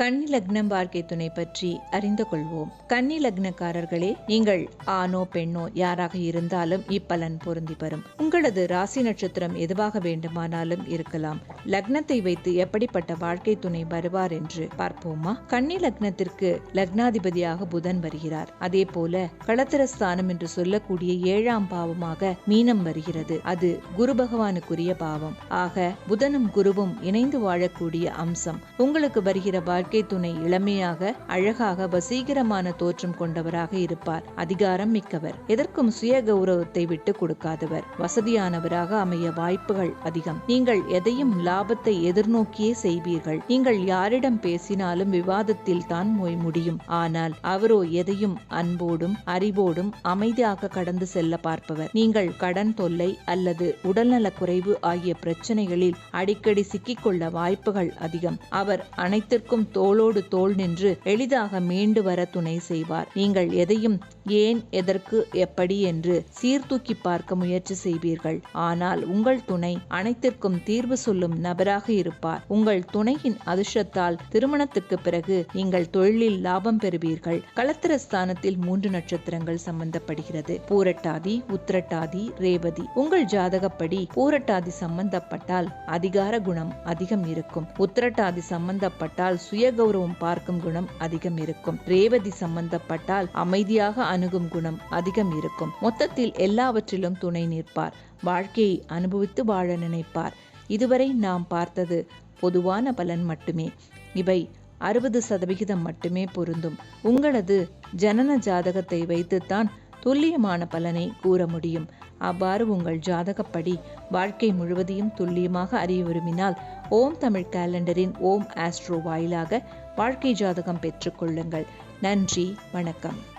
கன்னி லக்னம் வாழ்க்கை துணை பற்றி அறிந்து கொள்வோம். கன்னி லக்னக்காரர்களே நீங்கள் ஆணோ பெண்ணோ யாராக இருந்தாலும் இப்பலன் பொருந்தி வரும் உங்களது ராசி நட்சத்திரம் எதுவாக வேண்டுமானாலும் இருக்கலாம். லக்னத்தை வைத்து எப்படிப்பட்ட வாழ்க்கை துணை வருவார் என்று பார்ப்போமா? கன்னி லக்னத்திற்கு லக்னாதிபதியாக புதன் வருகிறார். அதே போல களத்திரஸ்தானம் என்று சொல்லக்கூடிய ஏழாம் பாவமாக மீனம் வருகிறது. அது குரு பகவானுக்குரிய பாவம். ஆக புதனும் குருவும் இணைந்து வாழக்கூடிய அம்சம். உங்களுக்கு வருகிற வாழ்க்கை துணை இளமையாக அழகாக வசீகரமான தோற்றம் கொண்டவராக இருப்பார். அதிகாரம் மிக்கவர். எதற்கும் சுய கௌரவத்தை விட்டு கொடுக்காதவர். வசதியானவராக அமைய வாய்ப்புகள் அதிகம். நீங்கள் எதையும் லாபத்தை எதிர்நோக்கியே செய்வீர்கள். நீங்கள் யாரிடம் பேசினாலும் விவாதத்தில் தான் மொய் முடியும். ஆனால் அவரோ எதையும் அன்போடும் அறிவோடும் அமைதியாக கடந்து செல்ல பார்ப்பவர். நீங்கள் கடன் தொல்லை அல்லது உடல்நலக் குறைவு ஆகிய பிரச்சனைகளில் அடிக்கடி சிக்கிக்கொள்ள வாய்ப்புகள் அதிகம். அவர் அனைத்திற்கும் தோளோடு தோள் நின்று எளிதாக மீண்டு வர துணை செய்வார். நீங்கள் எதையும் ஏன் எதற்கு எப்படி என்று சீர்தூக்கி பார்க்க முயற்சி செய்வீர்கள். ஆனால் உங்கள் துணை அனைத்திற்கும் தீர்வு சொல்லும் நபராக இருப்பார். உங்கள் துணையின் அதிர்ஷ்டத்தால் திருமணத்துக்கு பிறகு நீங்கள் தொழிலில் லாபம் பெறுவீர்கள். களத்திர ஸ்தானத்தில் மூன்று நட்சத்திரங்கள் சம்பந்தப்படுகிறது. பூரட்டாதி உத்திரட்டாதி ரேவதி. உங்கள் ஜாதகப்படி பூரட்டாதி சம்பந்தப்பட்டால் அதிகார குணம் அதிகம் இருக்கும். உத்திரட்டாதி சம்பந்தப்பட்டால் சுய சுய கௌரவம் பார்க்கும் குணம் அதிகம் இருக்கும். ரேவதி சம்பந்தப்பட்டால் அமைதியாக அணுகும் குணம் அதிகம் இருக்கும். மொத்தத்தில் எல்லாவற்றிலும் துணை நிற்பார். வாழ்க்கையை அனுபவித்து வாழ நினைப்பார். இதுவரை நாம் பார்த்தது பொதுவான பலன் மட்டுமே. இவை அறுபது சதவிகிதம் மட்டுமே பொருந்தும். உங்களது ஜனன ஜாதகத்தை வைத்துத்தான் துல்லியமான பலனை கூற முடியும். அவ்வாறு உங்கள் ஜாதகப்படி வாழ்க்கை முழுவதையும் துல்லியமாக அறிய விரும்பினால் ஓம் தமிழ் கேலண்டரின் ஓம் ஆஸ்ட்ரோ வாயிலாக வாழ்க்கை ஜாதகம் பெற்றுக்கொள்ளுங்கள் நன்றி வணக்கம்.